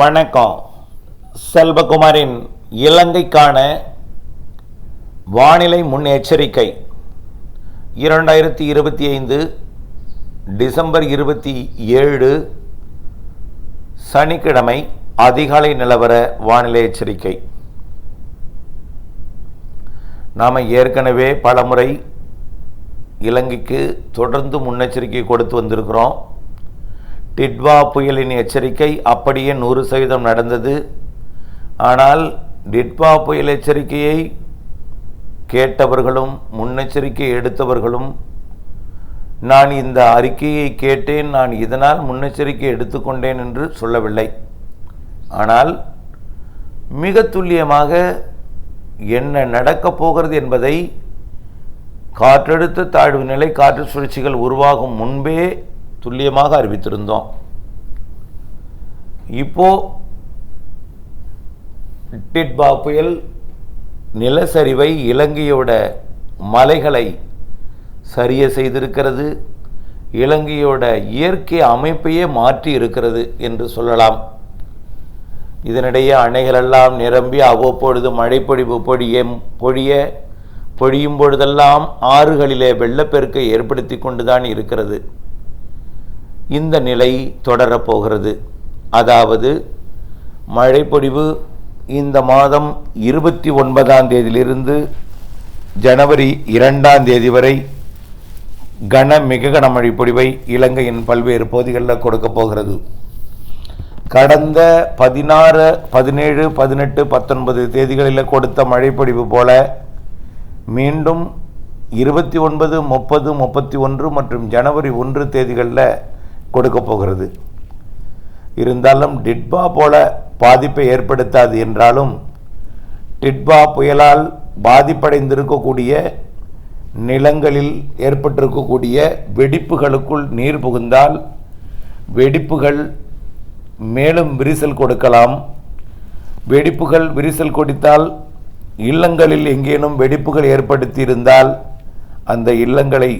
வணக்கம். செல்வகுமாரின் இலங்கைக்கான வானிலை முன்னெச்சரிக்கை. இரண்டாயிரத்தி இருபத்தி ஐந்து டிசம்பர் இருபத்தி ஏழு சனிக்கிழமை அதிகாலை நிலவர வானிலை எச்சரிக்கை. நாம் ஏற்கனவே பலமுறை இலங்கைக்கு தொடர்ந்து முன்னெச்சரிக்கை கொடுத்து வந்திருக்கிறோம். டிட்வா புயலின் எச்சரிக்கை அப்படியே நூறு சதவீதம் நடந்தது. ஆனால் டிட்வா புயல் எச்சரிக்கையை கேட்டவர்களும் முன்னெச்சரிக்கை எடுத்தவர்களும் நான் இந்த அறிக்கையை கேட்டேன் நான் இதனால் முன்னெச்சரிக்கை எடுத்துக்கொண்டேன் என்று சொல்லவில்லை. ஆனால் மிக துல்லியமாக என்ன நடக்கப் போகிறது என்பதை காற்றழுத்த தாழ்வு நிலை காற்று சுழற்சிகள் உருவாகும் முன்பே துல்லியமாக அறிவித்திருந்தோம். இப்போ டிட்பா புயல் நிலச்சரிவை இலங்கையோட மலைகளை சரிய செய்திருக்கிறது இலங்கையோட இயற்கை அமைப்பையே மாற்றி இருக்கிறது என்று சொல்லலாம். இதனிடையே அணைகளெல்லாம் நிரம்பி அவ்வப்பொழுது மழைப்பொழிவு பொழிய பொழிய பொழியும் பொழுதெல்லாம் ஆறுகளிலே வெள்ளப்பெருக்கை ஏற்படுத்தி கொண்டுதான் இருக்கிறது. இந்த நிலை தொடரப்போகிறது அதாவது மழைப்பொழிவு இந்த மாதம் இருபத்தி ஒன்பதாம் தேதியிலிருந்து ஜனவரி இரண்டாம் தேதி வரை கன மிக கனமழை பொழிவை இலங்கையின் பல்வேறு பகுதிகளில் கொடுக்க போகிறது. கடந்த பதினாறு பதினேழு பதினெட்டு பத்தொன்பது தேதிகளில் கொடுத்த மழைப்பொழிவு போல மீண்டும் இருபத்தி ஒன்பது முப்பது முப்பத்தி ஒன்று மற்றும் ஜனவரி ஒன்று தேதிகளில் கொடுக்க போகிறது. இருந்தாலும் டிட்பா போல பாதிப்பை ஏற்படுத்தாது என்றாலும் டிட்பா புயலால் பாதிப்படைந்திருக்கக்கூடிய நிலங்களில் ஏற்பட்டிருக்கக்கூடிய வெடிப்புகளுக்குள் நீர் புகுந்தால் வெடிப்புகள் மேலும் விரிசல் கொடுக்கலாம். வெடிப்புகள் விரிசல் கொடுத்தால் இல்லங்களில் எங்கேனும் வெடிப்புகள் ஏற்படுத்தி இருந்தால் அந்த இல்லங்களை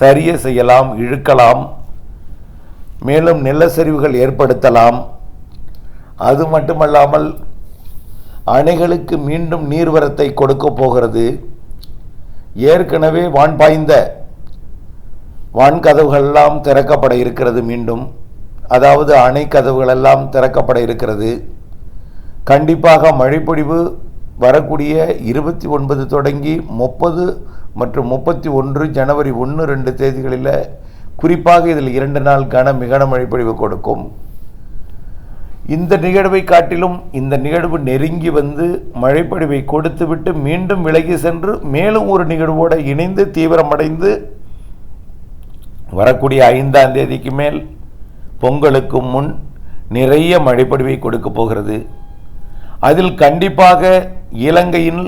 சரிய செய்யலாம் இழுக்கலாம். மேலும் நிலச்சரிவுகள் ஏற்படுத்தலாம். அது மட்டுமல்லாமல் அணைகளுக்கு மீண்டும் நீர்வரத்தை கொடுக்க போகிறது. ஏற்கனவே வான் பாய்ந்த வான்கதவுகளெல்லாம் திறக்கப்பட இருக்கிறது மீண்டும். அதாவது அணை கதவுகளெல்லாம் திறக்கப்பட இருக்கிறது. கண்டிப்பாக மழைப்பொழிவு வரக்கூடிய இருபத்தி ஒன்பது தொடங்கி முப்பது மற்றும் முப்பத்தி ஒன்று ஜனவரி ஒன்று ரெண்டு தேதிகளில் குறிப்பாக இதில் இரண்டு நாள் கன மிகன மழைப்பொழிவு கொடுக்கும். இந்த நிகழ்வை காட்டிலும் இந்த நிகழ்வு நெருங்கி வந்து மழைப்பொழிவை கொடுத்துவிட்டு மீண்டும் விலகி சென்று மேலும் ஒரு நிகழ்வோடு இணைந்து தீவிரமடைந்து வரக்கூடிய ஐந்தாம் தேதிக்கு மேல் பொங்கலுக்கு முன் நிறைய மழைப்பொழிவை கொடுக்க போகிறது. அதில் கண்டிப்பாக இலங்கையின்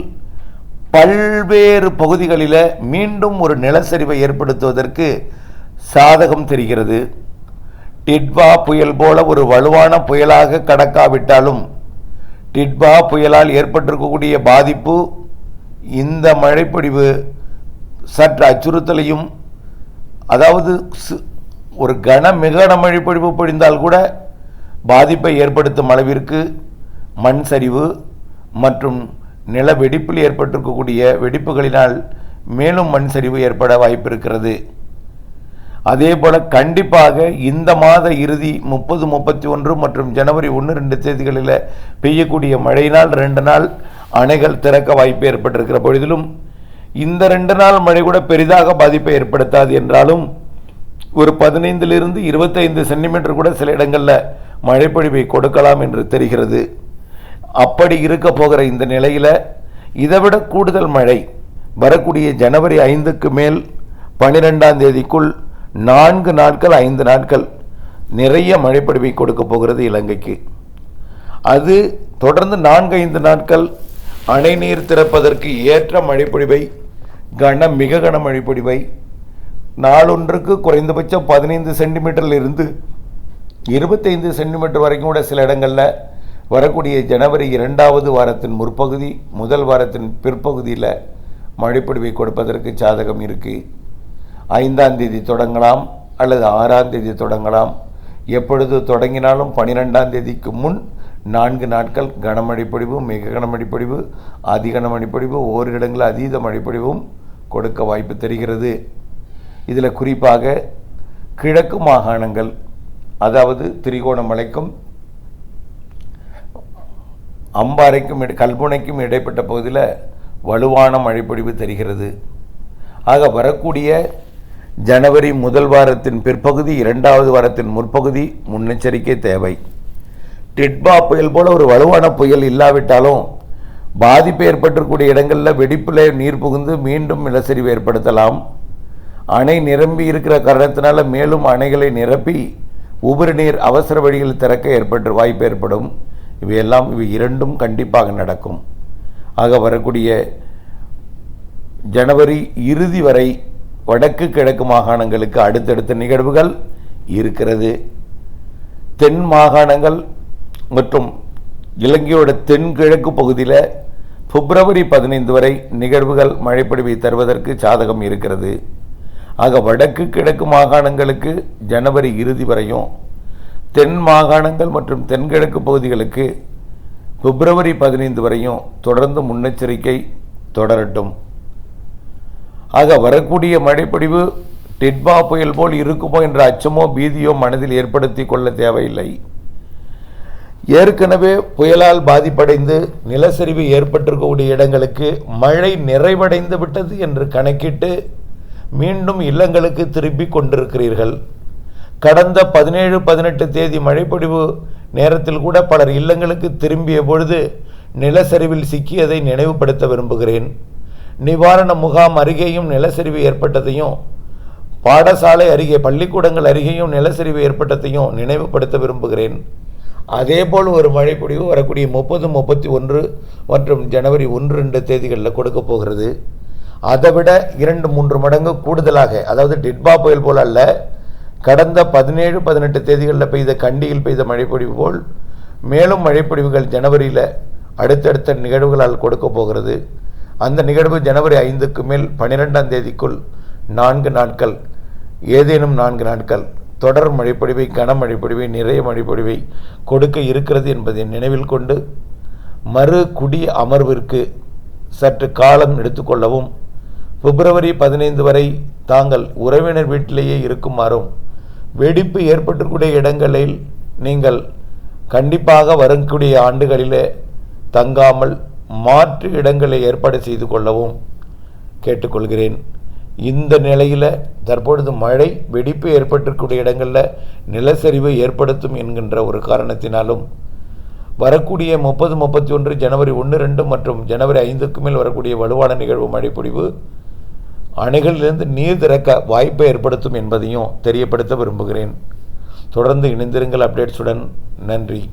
பல்வேறு பகுதிகளில் மீண்டும் ஒரு நிலச்சரிவை ஏற்படுத்துவதற்கு சாதகம் தெரிகிறது. டிட்வா புயல் போல ஒரு வலுவான புயலாக கடக்காவிட்டாலும் டிட்வா புயலால் ஏற்பட்டிருக்கக்கூடிய பாதிப்பு இந்த மழைப்பொழிவு சற்று அச்சுறுத்தலையும் அதாவது ஒரு கன மிக மழைப்பொழிவு பொழிந்தால் கூட பாதிப்பை ஏற்படுத்தும் அளவிற்கு மண் சரிவு மற்றும் நில வெடிப்பில் ஏற்பட்டிருக்கக்கூடிய வெடிப்புகளினால் மேலும் மண் சரிவு ஏற்பட வாய்ப்பிருக்கிறது. அதே போல் கண்டிப்பாக இந்த மாத இறுதி முப்பது முப்பத்தி ஒன்று மற்றும் ஜனவரி ஒன்று ரெண்டு தேதிகளில் பெய்யக்கூடிய மழையினால் ரெண்டு நாள் அணைகள் திறக்க வாய்ப்பு ஏற்பட்டிருக்கிற பொழுதிலும் இந்த ரெண்டு நாள் மழை கூட பெரிதாக பாதிப்பை ஏற்படுத்தாது என்றாலும் ஒரு பதினைந்திலிருந்து இருபத்தைந்து சென்டிமீட்டர் கூட சில இடங்களில் மழைப்பொழிவை கொடுக்கலாம் என்று தெரிகிறது. அப்படி இருக்க போகிற இந்த நிலையில் இதைவிட கூடுதல் மழை வரக்கூடிய ஜனவரி ஐந்துக்கு மேல் பனிரெண்டாம் தேதிக்குள் நான்கு நாட்கள் ஐந்து நாட்கள் நிறைய மழைப்பொழிவை கொடுக்க போகிறது இலங்கைக்கு. அது தொடர்ந்து நான்கு ஐந்து நாட்கள் அணை நீர் திறப்பதற்கு ஏற்ற மழைப்பொழிவை கன மிக கன மழைப்பொழிவை நாளொன்றுக்கு குறைந்தபட்சம் பதினைந்து சென்டிமீட்டரில் இருந்து இருபத்தைந்து சென்டிமீட்டர் வரைக்கும் கூட சில இடங்களில் வரக்கூடிய ஜனவரி இரண்டாவது வாரத்தின் முற்பகுதி முதல் வாரத்தின் பிற்பகுதியில் மழைப்பொழிவை கொடுப்பதற்கு சாதகம் இருக்குது ஐந்தாம் தேதி தொடங்கலாம் அல்லது ஆறாம் தேதி தொடங்கலாம். எப்பொழுது தொடங்கினாலும் பனிரெண்டாம் தேதிக்கு முன் நான்கு நாட்கள் கனமழை பொழிவு மிக கனமழை பொழிவு அதி கனமழை பொழிவு ஓரிரு இடங்களில் அதீத மழை பொழிவும் கொடுக்க வாய்ப்பு தெரிகிறது. இதில் குறிப்பாக கிழக்கு மாகாணங்கள் அதாவது திரிகோணமலைக்கும் அம்பாறைக்கும் கல்முனைக்கும் இடைப்பட்ட பகுதியில் வலுவான மழைப்பொழிவு தெரிகிறது. ஆக வரக்கூடிய ஜனவரி முதல் வாரத்தின் பிற்பகுதி இரண்டாவது வாரத்தின் முற்பகுதி முன்னெச்சரிக்கை தேவை. டிட்பா புயல் போல ஒரு வலுவான புயல் இல்லாவிட்டாலும் பாதிப்பு ஏற்பட்டிருக்கூடிய இடங்களில் வெடிப்பில் நீர் புகுந்து மீண்டும் நிலச்சரிவு ஏற்படுத்தலாம். அணை நிரம்பி இருக்கிற காரணத்தினால மேலும் அணைகளை நிரப்பி உபரி நீர் அவசர வழியில் திறக்க ஏற்பட்டு வாய்ப்பு ஏற்படும். இவையெல்லாம் இவை இரண்டும் கண்டிப்பாக நடக்கும். ஆக வரக்கூடிய ஜனவரி இறுதி வரை வடக்கு கிழக்கு மாகாணங்களுக்கு அடுத்தடுத்த நிகழ்வுகள் இருக்கிறது. தென் மாகாணங்கள் மற்றும் இலங்கையோட தென்கிழக்கு பகுதியில் பிப்ரவரி பதினைந்து வரை நிகழ்வுகள் மழைப்பொழிவை தருவதற்கு சாதகம் இருக்கிறது. ஆக வடக்கு கிழக்கு மாகாணங்களுக்கு ஜனவரி இறுதி வரையும் தென் மாகாணங்கள் மற்றும் தென்கிழக்கு பகுதிகளுக்கு பிப்ரவரி பதினைந்து வரையும் தொடர்ந்து முன்னெச்சரிக்கை தொடரட்டும். ஆக வரக்கூடிய மழைப்பொழிவு டிட்பா புயல் போல் இருக்குமோ என்ற அச்சமோ பீதியோ மனதில் ஏற்படுத்தி கொள்ள தேவையில்லை. ஏற்கனவே புயலால் பாதிப்படைந்து நிலச்சரிவு ஏற்பட்டிருக்கக்கூடிய இடங்களுக்கு மழை நிறைவடைந்து விட்டது என்று கணக்கிட்டு மீண்டும் இல்லங்களுக்கு திருப்பி கொண்டிருக்கிறீர்கள். கடந்த பதினேழு பதினெட்டு தேதி மழைப்பொழிவு நேரத்தில் கூட பலர் இல்லங்களுக்கு திரும்பிய பொழுது நிலச்சரிவில் சிக்கியதை நினைவுபடுத்த விரும்புகிறேன். நிவாரண முகாம் அருகேயும் நிலச்சரிவு ஏற்பட்டதையும் பாடசாலை அருகே பள்ளிக்கூடங்கள் அருகேயும் நிலச்சரிவு ஏற்பட்டதையும் நினைவுபடுத்த விரும்புகிறேன். அதேபோல் ஒரு மழைப்பொழிவு வரக்கூடிய முப்பது முப்பத்தி ஒன்று மற்றும் ஜனவரி ஒன்று ரெண்டு தேதிகளில் கொடுக்க போகிறது. அதைவிட இரண்டு மூன்று மடங்கு கூடுதலாக அதாவது டிட்பா புயல் போல் அல்ல கடந்த பதினேழு பதினெட்டு தேதிகளில் பெய்த கண்டியில் பெய்த மழைப்பொழிவு போல் மேலும் மழைப்பொழிவுகள் ஜனவரியில் அடுத்தடுத்த நிகழ்வுகளால் கொடுக்க போகிறது. அந்த நிகழ்வு ஜனவரி ஐந்துக்கு மேல் பன்னிரெண்டாம் தேதிக்குள் நான்கு நாட்கள் ஏதேனும் நான்கு நாட்கள். தொடர் மழைப்பொழிவை கனமழைப்பொழிவை நிறைய மழைப்பொழிவை கொடுக்க இருக்கிறது என்பதை நினைவில் கொண்டு மறு குடி அமர்விற்கு சற்று காலம் எடுத்துக்கொள்ளவும் பிப்ரவரி பதினைந்து வரை தாங்கள் உறவினர் வீட்டிலேயே இருக்குமாறும் வெடிப்பு ஏற்பட்டக்கூடிய இடங்களில் நீங்கள் கண்டிப்பாக வரக்கூடிய ஆண்டுகளிலே தங்காமல் மாற்று இடங்களை ஏற்பாடு செய்து கொள்ளவும் கேட்டுக்கொள்கிறேன். இந்த நிலையில் தற்பொழுது மழை வெடிப்பு ஏற்பட்டிருக்கக்கூடிய இடங்களில் நிலச்சரிவு ஏற்படுத்தும் என்கின்ற ஒரு காரணத்தினாலும் வரக்கூடிய முப்பது முப்பத்தி ஒன்று ஜனவரி ஒன்று ரெண்டு மற்றும் ஜனவரி ஐந்துக்கு மேல் வரக்கூடிய வலுவான நிகழ்வு மழைப்பொழிவு அணைகளிலிருந்து நீர் திறக்க வாய்ப்பை ஏற்படுத்தும் என்பதையும் தெரியப்படுத்த விரும்புகிறேன். தொடர்ந்து இணைந்திருங்கள் அப்டேட்ஸுடன். நன்றி.